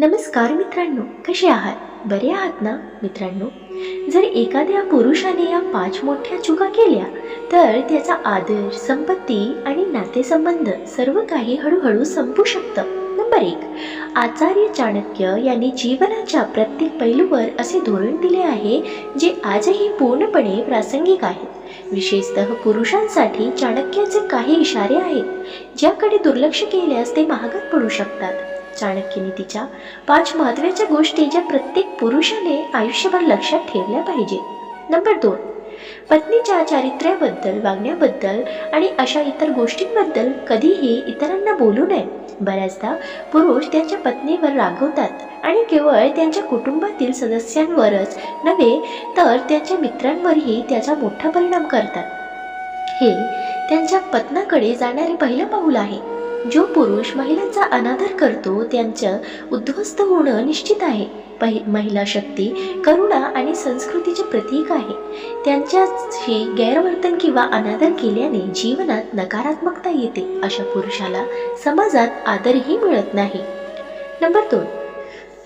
नमस्कार मित्रांनो कसे आहात? बरे आहात ना मित्रांनो? जर एखाद्या पुरुषाने या पाच मोठ्या चुका केल्या तर त्याचा आदर संपत्ती आणि नातेसंबंध सर्व काही हळूहळू संपू शकतं. नंबर एक आचार्य चाणक्य यांनी जीवनाच्या प्रत्येक पैलूवर असे धोरण दिले आहे जे आजही पूर्णपणे प्रासंगिक आहेत विशेषतः पुरुषांसाठी चाणक्याचे काही इशारे आहेत ज्याकडे दुर्लक्ष केल्यास ते महागात पडू शकतात. चाणक्यने तिच्या पाच महत्त्वाच्या गोष्टी ज्या प्रत्येक पुरुषाने आयुष्यभर लक्षात ठेवल्या पाहिजेत नंबर दोन पत्नीच्या चारित्र्याबद्दल वागण्याबद्दल आणि अशा इतर गोष्टींबद्दल कधीही इतरांना बोलू नये. बऱ्याचदा पुरुष त्यांच्या पत्नीवर रागवतात आणि केवळ त्यांच्या कुटुंबातील सदस्यांवरच नव्हे तर त्यांच्या मित्रांवरही त्याचा मोठा परिणाम करतात. हे त्यांच्या पत्नाकडे जाणारे पहिलं पाऊल आहे. जो पुरुष महिलांचा अनादर करतो त्यांचं उद्ध्वस्त होणं निश्चित आहे. पहि महिला शक्ती करुणा आणि संस्कृतीचे प्रतीक आहे. त्यांच्याशी गैरवर्तन किंवा अनादर केल्याने जीवनात नकारात्मकता येते. अशा पुरुषाला समाजात आदरही मिळत नाही. नंबर दोन.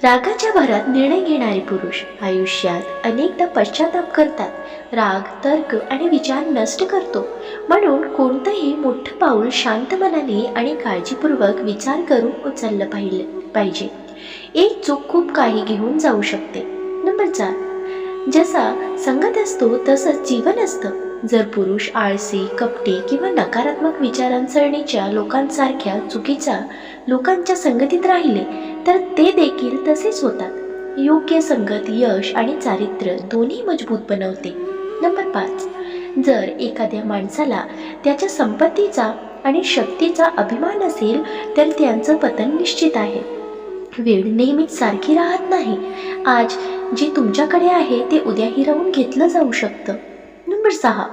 रागाच्या भरात निर्णय घेणारे पुरुष आयुष्यात अनेकदा पश्चाताप करतात. राग तर्क आणि विचार नष्ट करतो. म्हणून कोणतंही मोठं पाऊल शांत मनाने आणि काळजीपूर्वक विचार करून उचललं पाहिजे पाहिजे. एक चूक खूप काही घेऊन जाऊ शकते. नंबर चार. जसा संगत असतो तसंच जीवन असतं. जर पुरुष आळसी कपटी किंवा नकारात्मक विचारांसरणीच्या लोकांसारख्या चुकीच्या लोकांच्या संगतीत राहिले तर ते देखील तसेच होतात. योग्य संगत यश आणि चारित्र्य दोन्ही मजबूत बनवते. नंबर पाच. जर एखाद्या माणसाला त्याच्या संपत्तीचा आणि शक्तीचा अभिमान असेल तर त्यांचं पतन निश्चित आहे. वेळ नेहमीच सारखी राहत नाही. आज जे तुमच्याकडे आहे ते उद्या हिरावून घेतलं जाऊ शकतं. सहा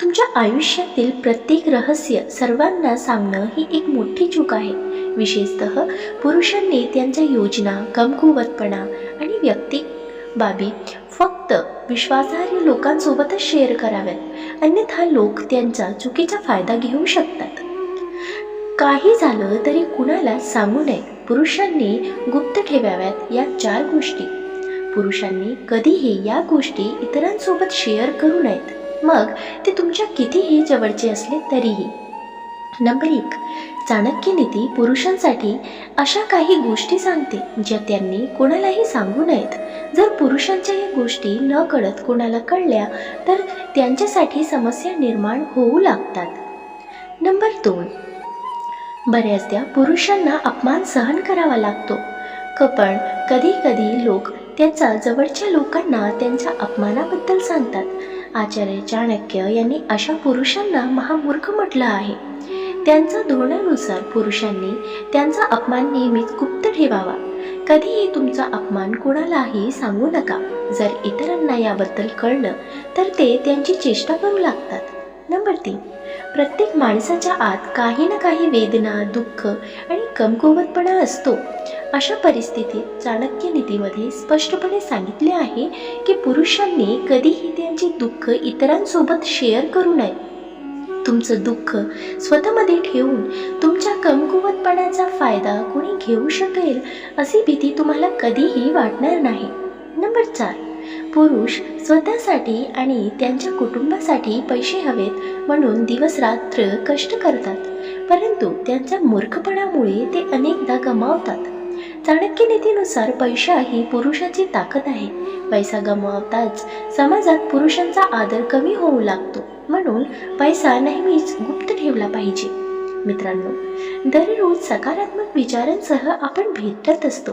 तुमच्या आयुष्यातील प्रत्येक रहस्य सर्वांना सांगणं ही एक मोठी चूक आहे. विशेषतः पुरुषांनी त्यांच्या योजना कमकुवतपणा आणि व्यक्तिक बाबी फक्त विश्वासार्ह लोकांसोबतच शेअर कराव्यात. अन्यथा लोक त्यांचा चुकीचा फायदा घेऊ शकतात. काही झालं तरी कुणाला सांगू नये. पुरुषांनी गुप्त ठेवाव्यात या चार गोष्टी. पुरुषांनी कधीही या गोष्टी इतरांसोबत शेअर करू नयेत. मग ते तुमच्या कितीही जवळचे असले तरीही. नंबर एक चाणक्य नीती पुरुषांसाठी अशा काही गोष्टी सांगते ज्या त्यांनी कोणालाही सांगू नयेत. जर पुरुषांच्या या गोष्टी न कळत कोणाला कळल्या तर त्यांच्यासाठी समस्या निर्माण होऊ लागतात. नंबर दोन बऱ्याचदा पुरुषांना अपमान सहन करावा लागतो. क पण कधी कधी लोक त्यांचा जवळच्या लोकांना त्यांच्या अपमानाबद्दल सांगतात. आचार्य चाणक्य यांनी अशा पुरुषांना महामूर्ख म्हटलं आहे. त्यांच्या धोरणानुसार पुरुषांनी त्यांचा अपमान नेहमीच गुप्त ठेवावा. कधीही तुमचा अपमान कोणालाही सांगू नका. जर इतरांना याबद्दल कळलं तर ते त्यांची चेष्टा करू लागतात. नंबर तीन. प्रत्येक माणसाच्या आत काही ना काही वेदना दुःख आणि कमकुवतपणा असतो. अशा परिस्थितीत चाणक्य नीतीमध्ये स्पष्टपणे सांगितले आहे की पुरुषांनी कधीही त्यांचे दुःख इतरांसोबत शेअर करू नये. तुमचं दुःख स्वतःमध्ये ठेवून तुमच्या कमकुवतपणाचा फायदा कोणी घेऊ शकेल अशी भीती तुम्हाला कधीही वाटणार नाही. नंबर चार. पुरुष स्वतःसाठी आणि त्यांच्या कुटुंबासाठी पैसे हवेत म्हणून दिवसरात्र कष्ट करतात. परंतु त्यांच्या मूर्खपणामुळे ते अनेकदा गमावतात. चाणक्य नीतीनुसार पैसा ही पुरुषाची ताकद आहे. पैसा गमावताच समाजात पुरुषांचा आदर कमी होऊ लागतो. म्हणून पैसा नेहमीच गुप्त ठेवला पाहिजे. मित्रांनो दररोज सकारात्मक विचारांसह आपण भेटत असतो.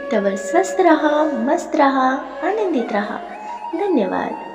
तवर स्वस्त रहा मस्त रहा आनंदित रहा. धन्यवाद.